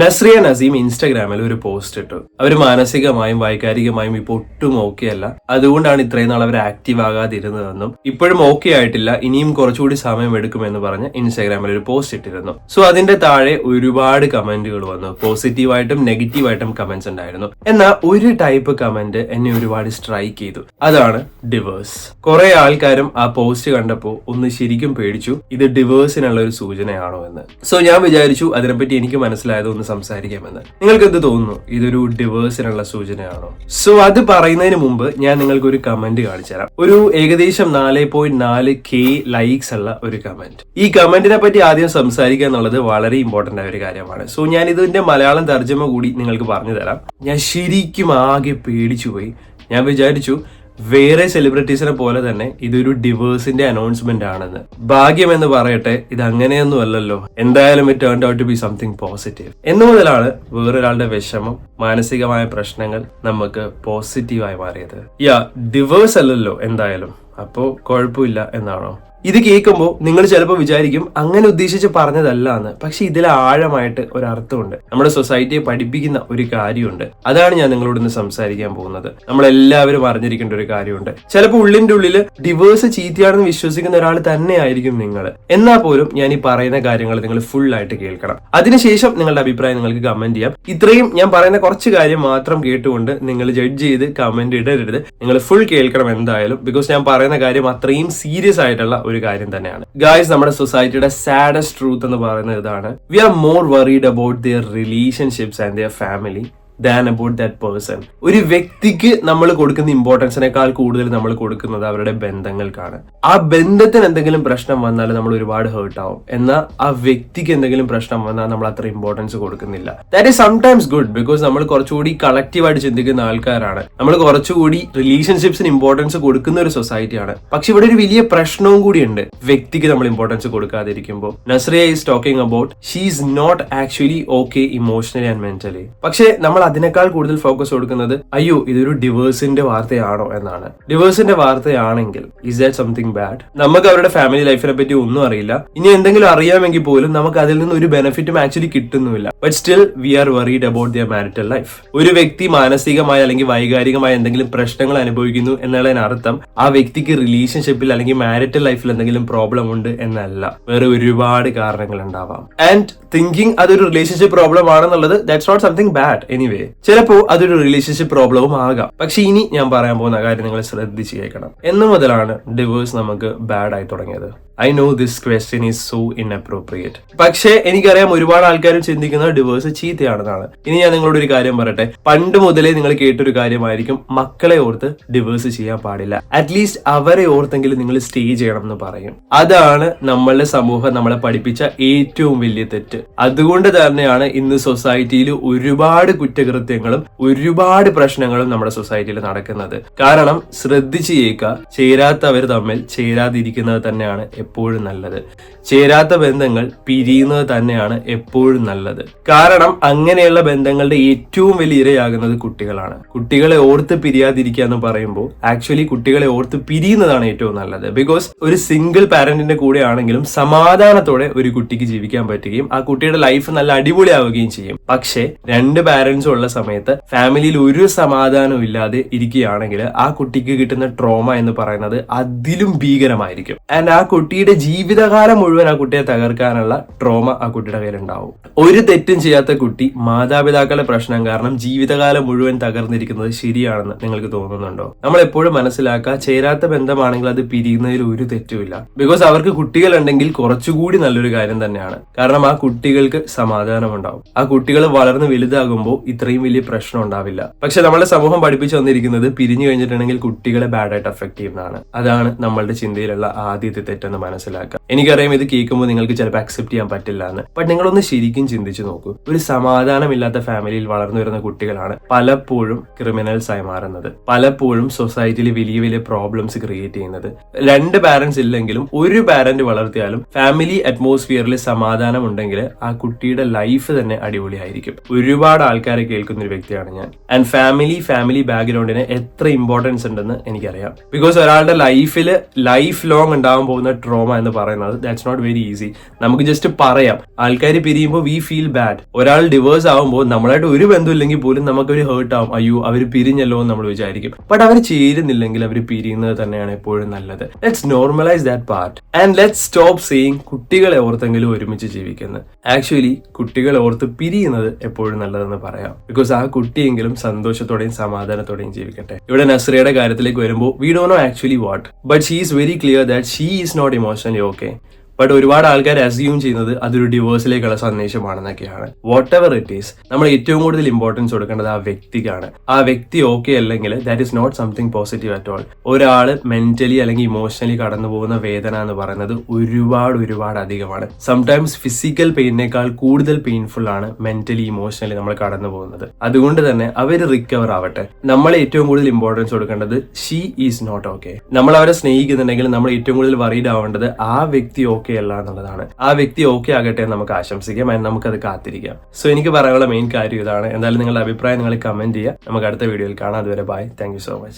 നസ്രിയ നസീം ഇൻസ്റ്റാഗ്രാമിൽ ഒരു പോസ്റ്റ് ഇട്ടു. അവർ മാനസികമായും വൈകാരികമായും ഇപ്പോൾ ഒട്ടും ഓക്കെ അല്ല. അതുകൊണ്ടാണ് ഇത്രയും നാൾ അവർ ആക്റ്റീവ് ആകാതിരുന്നതെന്നും ഇപ്പോഴും ഓക്കെ ആയിട്ടില്ല ഇനിയും കുറച്ചുകൂടി സമയം എടുക്കുമെന്ന് പറഞ്ഞ് ഇൻസ്റ്റാഗ്രാമിൽ ഒരു പോസ്റ്റ് ഇട്ടിരുന്നു. സോ അതിന്റെ താഴെ ഒരുപാട് കമന്റുകൾ വന്നു. പോസിറ്റീവായിട്ടും നെഗറ്റീവായിട്ടും കമന്റ്സ് ഉണ്ടായിരുന്നു. എന്നാൽ ഒരു ടൈപ്പ് കമന്റ് എന്നെ ഒരുപാട് സ്ട്രൈക്ക് ചെയ്തു. അതാണ് ഡിവേഴ്സ് കുറെ ആൾക്കാരും ആ പോസ്റ്റ് കണ്ടപ്പോൾ ഒന്ന് ശരിക്കും പേടിച്ചു ഇത് ഡിവേഴ്സിനുള്ള ഒരു സൂചനയാണോ എന്ന്. സോ ഞാൻ വിചാരിച്ചു അതിനെപ്പറ്റി എനിക്ക് മനസ്സിലായത് ഒന്ന് സംസാരിക്കാമെന്ന്. നിങ്ങൾക്ക് എന്ത് തോന്നുന്നു? ഇതൊരു ഡിവേഴ്സിനുള്ള സൂചനയാണോ? സോ അത് പറയുന്നതിന് മുമ്പ് ഞാൻ നിങ്ങൾക്ക് ഒരു കമന്റ് കാണിച്ചു തരാം. ഒരു ഏകദേശം നാല് പോയിന്റ് നാല് കെ ലൈക്സ് ഉള്ള ഒരു കമന്റ് ഈ കമന്റിനെ പറ്റി ആദ്യം സംസാരിക്കുക എന്നുള്ളത് വളരെ ഇമ്പോർട്ടന്റ് ആയ ഒരു കാര്യമാണ്. സോ ഞാൻ ഇതിന്റെ മലയാളം തർജമ കൂടി നിങ്ങൾക്ക് പറഞ്ഞു തരാം. ഞാൻ ശരിക്കും ആകെ പേടിച്ചു പോയി ഞാൻ വിചാരിച്ചു വേറെ സെലിബ്രിറ്റീസിനെ പോലെ തന്നെ ഇതൊരു ഡിവേഴ്സിന്റെ അനൗൺസ്മെന്റ് ആണെന്ന്. ഭാഗ്യം എന്ന് പറയട്ടെ ഇത് അങ്ങനെയൊന്നും അല്ലല്ലോ. എന്തായാലും it turn out to be something positive എന്നു മുതലാണ് വേറൊരാളുടെ വിഷമം മാനസികമായ പ്രശ്നങ്ങൾ നമുക്ക് പോസിറ്റീവായി മാറിയത്. യാ ഡിവേഴ്സ് അല്ലല്ലോ എന്തായാലും. അപ്പോ കുഴപ്പമില്ല എന്നാണോ? ഇത് കേൾക്കുമ്പോൾ നിങ്ങൾ ചിലപ്പോൾ വിചാരിക്കും അങ്ങനെ ഉദ്ദേശിച്ച് പറഞ്ഞതല്ല എന്ന്. പക്ഷെ ഇതിൽ ആഴമായിട്ട് ഒരു അർത്ഥമുണ്ട്. നമ്മുടെ സൊസൈറ്റിയെ പഠിപ്പിക്കുന്ന ഒരു കാര്യമുണ്ട്. അതാണ് ഞാൻ നിങ്ങളോട് ഇന്ന് സംസാരിക്കാൻ പോകുന്നത്. നമ്മളെല്ലാവരും അറിഞ്ഞിരിക്കേണ്ട ഒരു കാര്യമുണ്ട്. ചിലപ്പോൾ ഉള്ളിന്റെ ഉള്ളിൽ ഡിവേഴ്സ് ചീത്തയാണെന്ന് വിശ്വസിക്കുന്ന ഒരാൾ തന്നെ ആയിരിക്കും നിങ്ങൾ. എന്നാൽ പോലും ഞാൻ ഈ പറയുന്ന കാര്യങ്ങൾ നിങ്ങൾ ഫുൾ ആയിട്ട് കേൾക്കണം. അതിനുശേഷം നിങ്ങളുടെ അഭിപ്രായം നിങ്ങൾക്ക് കമന്റ് ചെയ്യാം. ഇത്രയും ഞാൻ പറയുന്ന കുറച്ച് കാര്യം മാത്രം കേട്ടുകൊണ്ട് നിങ്ങൾ ജഡ്ജ് ചെയ്ത് കമന്റ് ഇടരുത്. നിങ്ങൾ ഫുൾ കേൾക്കണം എന്തായാലും. ബിക്കോസ് ഞാൻ പറയുന്ന കാര്യം അത്രയും സീരിയസ് ആയിട്ടുള്ള ഒരു കാര്യം തന്നെയാണ്. ഗായ്സ് നമ്മുടെ സൊസൈറ്റിയുടെ സാഡസ്റ്റ് ട്രൂത്ത് എന്ന് പറയുന്നത് ഇതാണ്. We are more worried about their relationships and their family than about that person ഒരു വ്യക്തിക്ക് നമ്മൾ കൊടുക്കുന്ന ഇമ്പോർട്ടൻസിനേക്കാൾ കൂടുതൽ നമ്മൾ കൊടുക്കുന്നത് അവരുടെ ബന്ധങ്ങൾക്കാണ്. ആ ബന്ധത്തിന് എന്തെങ്കിലും പ്രശ്നം വന്നാൽ നമ്മൾ ഒരുപാട് ഹേർട്ട് ആവും. എന്നാൽ ആ വ്യക്തിക്ക് എന്തെങ്കിലും പ്രശ്നം വന്നാൽ നമ്മൾ അത്ര ഇമ്പോർട്ടൻസ് കൊടുക്കുന്നില്ല. That is sometimes good because നമ്മൾ കുറച്ചുകൂടി കളക്റ്റീവായിട്ട് ചിന്തിക്കുന്ന ആൾക്കാരാണ്. നമ്മൾ കുറച്ചുകൂടി റിലേഷൻഷിപ്സിന് ഇമ്പോർട്ടൻസ് കൊടുക്കുന്ന ഒരു സൊസൈറ്റിയാണ് പക്ഷെ ഇവിടെ ഒരു വലിയ പ്രശ്നവും കൂടിയുണ്ട്. വ്യക്തിക്ക് നമ്മൾ importance കൊടുക്കാതിരിക്കുമ്പോൾ. Nazriya is talking about she is not actually okay emotionally and mentally പക്ഷെ നമ്മൾ അതിനേക്കാൾ കൂടുതൽ ഫോക്കസ് കൊടുക്കുന്നത് അയ്യോ ഇതൊരു ഡിവേഴ്സിന്റെ വാർത്തയാണോ എന്നാണ്. ഡിവേഴ്സിന്റെ വാർത്തയാണെങ്കിൽ ഇസ് ദാറ്റ് സംതിങ് ബാഡ് നമുക്ക് അവരുടെ ഫാമിലി ലൈഫിനെ പറ്റി ഒന്നും അറിയില്ല. ഇനി എന്തെങ്കിലും അറിയാമെങ്കിൽ പോലും നമുക്ക് അതിൽ നിന്ന് ഒരു ബെനിഫിറ്റും actually കിട്ടുന്നുമില്ല. But still we are worried about their marital life ഒരു വ്യക്തി മാനസികമായ അല്ലെങ്കിൽ വൈകാരികമായ എന്തെങ്കിലും പ്രശ്നങ്ങൾ അനുഭവിക്കുന്നു എന്നുള്ളതിനർത്ഥം ആ വ്യക്തിക്ക് റിലേഷൻഷിപ്പിൽ അല്ലെങ്കിൽ മാരിറ്റൽ ലൈഫിൽ എന്തെങ്കിലും പ്രോബ്ലം ഉണ്ട് എന്നല്ല. വേറെ ഒരുപാട് കാരണങ്ങൾ ഉണ്ടാവാം. ആൻഡ് തിങ്കിങ് അതൊരു റിലേഷൻഷിപ്പ് പ്രോബ്ലം ആണെന്നുള്ളത് that's not something bad anyway ചിലപ്പോ അതൊരു റിലേഷൻഷിപ്പ് പ്രോബ്ലവും ആകാം. പക്ഷെ ഇനി ഞാൻ പറയാൻ പോകുന്ന കാര്യം നിങ്ങൾ ശ്രദ്ധിച്ച് കേൾക്കണം. എന്ന് മുതലാണ് ഡിവോഴ്സ് നമുക്ക് ബാഡ് ആയി തുടങ്ങിയത്. I know this question is so inappropriate പക്ഷേ എനിക്കറിയാം ഒരുപാട് ആൾക്കാരും ചിന്തിക്കുന്ന ഡിവോഴ്സ് ചീത്തയാണെന്നാണ്. ഇനി ഞാൻ നിങ്ങളോട് ഒരു കാര്യം പറയട്ടെ. പണ്ട് മുതലേ നിങ്ങൾ കേട്ടൊരു കാര്യമായിരിക്കും മക്കളെ ഓർത്ത് ഡിവോഴ്സ് ചെയ്യാൻ പാടില്ല. അറ്റ്ലീസ്റ്റ് അവരെ ഓർത്തെങ്കിലും നിങ്ങൾ സ്റ്റേ ചെയ്യണം എന്ന് പറയും. അതാണ് നമ്മളുടെ സമൂഹം നമ്മളെ പഠിപ്പിച്ച ഏറ്റവും വലിയ തെറ്റ്. അതുകൊണ്ട് തന്നെയാണ് ഇന്ന് സൊസൈറ്റിയിൽ ഒരുപാട് കുറ്റകൃത്യങ്ങളും ഒരുപാട് പ്രശ്നങ്ങളും നമ്മുടെ സൊസൈറ്റിയിൽ നടക്കുന്നത്. കാരണം ശ്രദ്ധിച്ച് ചേരാത്തവർ തമ്മിൽ ചേരാതിരിക്കുന്നത് തന്നെയാണ് എപ്പോഴും നല്ലത്. ചേരാത്ത ബന്ധങ്ങൾ പിരിയുന്നത് തന്നെയാണ് എപ്പോഴും നല്ലത്. കാരണം അങ്ങനെയുള്ള ബന്ധങ്ങളുടെ ഏറ്റവും വലിയ ഇരയാകുന്നത് കുട്ടികളാണ്. കുട്ടികളെ ഓർത്ത് പിരിയാതിരിക്കുക എന്ന് പറയുമ്പോൾ ആക്ച്വലി കുട്ടികളെ ഓർത്ത് പിരിയുന്നതാണ് ഏറ്റവും നല്ലത്. ബിക്കോസ് ഒരു സിംഗിൾ പാരന്റിന്റെ കൂടെ ആണെങ്കിലും സമാധാനത്തോടെ ഒരു കുട്ടിക്ക് ജീവിക്കാൻ പറ്റുകയും ആ കുട്ടിയുടെ ലൈഫ് നല്ല അടിപൊളിയാവുകയും ചെയ്യും. പക്ഷേ രണ്ട് പാരന്റ്സും ഉള്ള സമയത്ത് ഫാമിലിയിൽ ഒരു സമാധാനവും ഇല്ലാതെ ഇരിക്കുകയാണെങ്കിൽ ആ കുട്ടിക്ക് കിട്ടുന്ന ട്രോമ എന്ന് പറയുന്നത് അതിലും ഭീകരമായിരിക്കും. ആൻഡ് ആ കുട്ടിയുടെ ജീവിതകാലം മുഴുവൻ ആ കുട്ടിയെ തകർക്കാനുള്ള ട്രോമ ആ കുട്ടിയുടെ കയ്യിലുണ്ടാവും. ഒരു തെറ്റും ചെയ്യാത്ത കുട്ടി മാതാപിതാക്കളുടെ പ്രശ്നം കാരണം ജീവിതകാലം മുഴുവൻ തകർന്നിരിക്കുന്നത് ശരിയാണെന്ന് നിങ്ങൾക്ക് തോന്നുന്നുണ്ടോ? നമ്മൾ എപ്പോഴും മനസ്സിലാക്കുക ചേരാത്ത ബന്ധമാണെങ്കിൽ അത് പിരിയുന്നതിൽ ഒരു തെറ്റുമില്ല ബിക്കോസ് അവർക്ക് കുട്ടികളുണ്ടെങ്കിൽ കുറച്ചുകൂടി നല്ലൊരു കാര്യം തന്നെയാണ്. കാരണം ആ കുട്ടികൾക്ക് സമാധാനം ഉണ്ടാവും. ആ കുട്ടികൾ വളർന്ന് വലുതാകുമ്പോൾ ഇത്രയും വലിയ പ്രശ്നം ഉണ്ടാവില്ല. പക്ഷെ നമ്മുടെ സമൂഹം പഠിപ്പിച്ചു വന്നിരിക്കുന്നത് പിരിഞ്ഞു കഴിഞ്ഞിട്ടുണ്ടെങ്കിൽ കുട്ടികളെ ബാഡായിട്ട് അഫക്ട് ചെയ്യുന്നതാണ്. അതാണ് നമ്മളുടെ ചിന്തയിലുള്ള ആദ്യത്തെ തെറ്റെന്ന് മനസ്സിലാക്കുക എനിക്കറിയാം ഇത് കേൾക്കുമ്പോൾ നിങ്ങൾക്ക് ചിലപ്പോൾ അക്സെപ്റ്റ് ചെയ്യാൻ പറ്റില്ല എന്ന് ബട്ട് നിങ്ങളൊന്ന് ശരിക്കും ചിന്തിച്ചു നോക്കൂ. ഒരു സമാധാനമില്ലാത്ത ഫാമിലിയിൽ വളർന്നു വരുന്ന കുട്ടികളാണ് പലപ്പോഴും ക്രിമിനൽസ് ആയി മാറുന്നത്. പലപ്പോഴും സൊസൈറ്റിയിൽ വലിയ വലിയ പ്രോബ്ലംസ് ക്രിയേറ്റ് ചെയ്യുന്നത്. രണ്ട് പാരന്റ്സ് ഇല്ലെങ്കിലും ഒരു പാരന്റ് വളർത്തിയാലും ഫാമിലി അറ്റ്മോസ്ഫിയറിൽ സമാധാനം ഉണ്ടെങ്കിൽ ആ കുട്ടിയുടെ ലൈഫ് തന്നെ അടിപൊളിയായിരിക്കും. ഒരുപാട് ആൾക്കാരെ കേൾക്കുന്ന ഒരു വ്യക്തിയാണ് ഞാൻ. ആൻഡ് ഫാമിലി ഫാമിലി ബാക്ക്ഗ്രൗണ്ടിന് എത്ര ഇമ്പോർട്ടൻസ് ഉണ്ടെന്ന് എനിക്കറിയാം. ബിക്കോസ് ഒരാളുടെ ലൈഫിൽ ലൈഫ് ലോങ് ഉണ്ടാവാൻ പോകുന്ന ട്രോ ട്രോമ എന്ന് പറയുന്നത്. ദാറ്റ്സ് നോട്ട് വെരി ഈസി നമുക്ക് ജസ്റ്റ് പറയാം. ആൾക്കാർ പിരിയുമ്പോൾ വി ഫീൽ ബാഡ് ഒരാൾ ഡിവേഴ്സ് ആകുമ്പോൾ നമ്മളായിട്ട് ഒരു ബന്ധമില്ലെങ്കിൽ പോലും നമുക്ക് ഒരു ഹേർട്ട് ആവും. അയ്യോ അവർ പിരിഞ്ഞല്ലോ എന്ന് നമ്മൾ വിചാരിക്കും. ബട്ട് അവർ ചേരുന്നില്ലെങ്കിൽ അവർ പിരിയുന്നത് തന്നെയാണ് എപ്പോഴും നല്ലത്. Let's normalise that part and let's stop seeing കുട്ടികളെ ഓർത്തെങ്കിലും ഒരുമിച്ച് ജീവിക്കുന്നത്. ആക്ച്വലി കുട്ടികളെ ഓർത്ത് പിരിയുന്നത് എപ്പോഴും നല്ലതെന്ന് പറയാം. ബിക്കോസ് ആ കുട്ടിയെങ്കിലും സന്തോഷത്തോടെയും സമാധാനത്തോടെയും ജീവിക്കട്ടെ. ഇവിടെ നസ്രിയയുടെ കാര്യത്തിലേക്ക് വരുമ്പോൾ we do know actually what but she is very clear that she is not emotionally okay but ഒരുപാട് ആൾക്കാർ അസ്യൂം ചെയ്യുന്നത് അതൊരു ഡിവോഴ്സിലേക്കുള്ള സന്ദേശമാണെന്നൊക്കെയാണ്. വാട്ട് എവർ ഇറ്റ് ഈസ് നമ്മൾ ഏറ്റവും കൂടുതൽ ഇമ്പോർട്ടൻസ് കൊടുക്കേണ്ടത് ആ വ്യക്തിക്കാണ്. ആ വ്യക്തി ഓക്കെ അല്ലെങ്കിൽ that is not something positive at all ഒരാൾ മെന്റലി അല്ലെങ്കിൽ ഇമോഷണലി കടന്നു പോകുന്ന വേദന എന്ന് പറയുന്നത് ഒരുപാട് ഒരുപാട് അധികമാണ്. സംടൈംസ് ഫിസിക്കൽ പെയിനേക്കാൾ കൂടുതൽ പെയിൻഫുൾ ആണ് മെന്റലി ഇമോഷണലി നമ്മൾ കടന്നു പോകുന്നത് അതുകൊണ്ട് തന്നെ അവർ റിക്കവർ ആവട്ടെ. നമ്മൾ ഏറ്റവും കൂടുതൽ ഇമ്പോർട്ടൻസ് കൊടുക്കേണ്ടത് ഷീ ഈസ് നോട്ട് ഓക്കെ നമ്മൾ അവരെ സ്നേഹിക്കുന്നുണ്ടെങ്കിൽ നമ്മൾ ഏറ്റവും കൂടുതൽ വറീഡ് ആവേണ്ടത് ആ വ്യക്തി ഓക്കെ അല്ല എന്നുള്ളതാണ്. ആ വ്യക്തി ഓക്കെ ആകട്ടെ എന്ന് നമുക്ക് ആശംസിക്കാം. And നമുക്കത് കാത്തിരിക്കാം. സോ എനിക്ക് പറയാനുള്ള മെയിൻ കാര്യം ഇതാണ്. എന്തായാലും നിങ്ങളുടെ അഭിപ്രായം നിങ്ങൾ കമന്റ് ചെയ്യുക. നമുക്ക് അടുത്ത വീഡിയോയിൽ കാണാം. അതുവരെ ബൈ താങ്ക് സോ മച്ച്